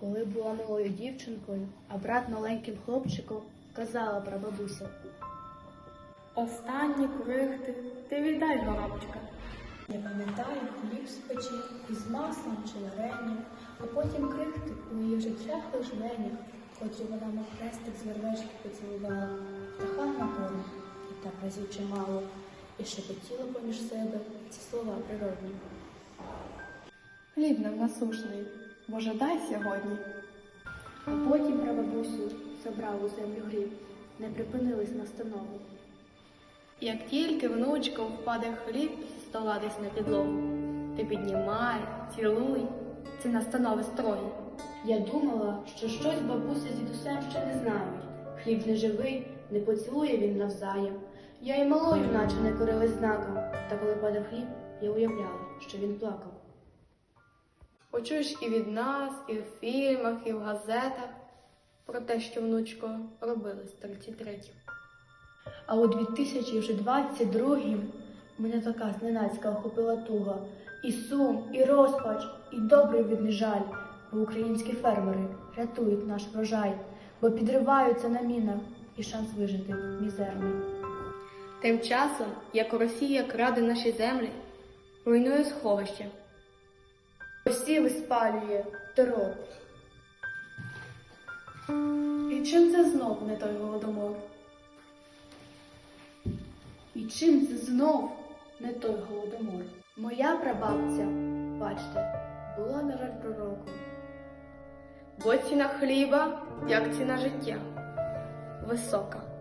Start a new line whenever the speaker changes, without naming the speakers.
Коли була малою дівчинкою, а брат маленьким хлопчиком, казала прабабуся.
Останні крихти ти віддай, горобчика.
Я пам'ятаю хліб з печі із маслом чи варенням, а потім крихти у її вже чехлих жменях, котрі вона мов хрестик з вервечки поцілувала, птахам на полі, і так разів чимало, і шепотіла поміж себе ці слова природні.
Хліб нам насушний, може дай сьогодні.
А потім прабабусю забрав у землю гріб, не припинились настанови.
Як тільки внучка впаде хліб стола десь на підлогу, ти піднімай, цілуй, це настанови строгі.
Я думала, що щось бабуся з дідусем ще не знають. Хліб не живий, не поцілує він навзаєм. Я й малою, наче не корилась знаком, та коли падав хліб, я уявляла, що він плакав.
Почуєш і від нас, і в фільмах, і в газетах про те, що внучко робили з 33-м.
А у 2022-м мене така зненацька охопила туга. І сум, і розпач, і добрий від жаль, бо українські фермери рятують наш врожай, бо підриваються на мінах, і шанс вижити мізерний.
Тим часом, як Росія краде наші землі, руйнує сховище,
Посіви спалює терор. І чим це знов не той голодомор? І чим це знов не той голодомор? Моя прабабця, бачте, була, на жаль, пророком.
бо ціна хліба, як ціна життя, висока.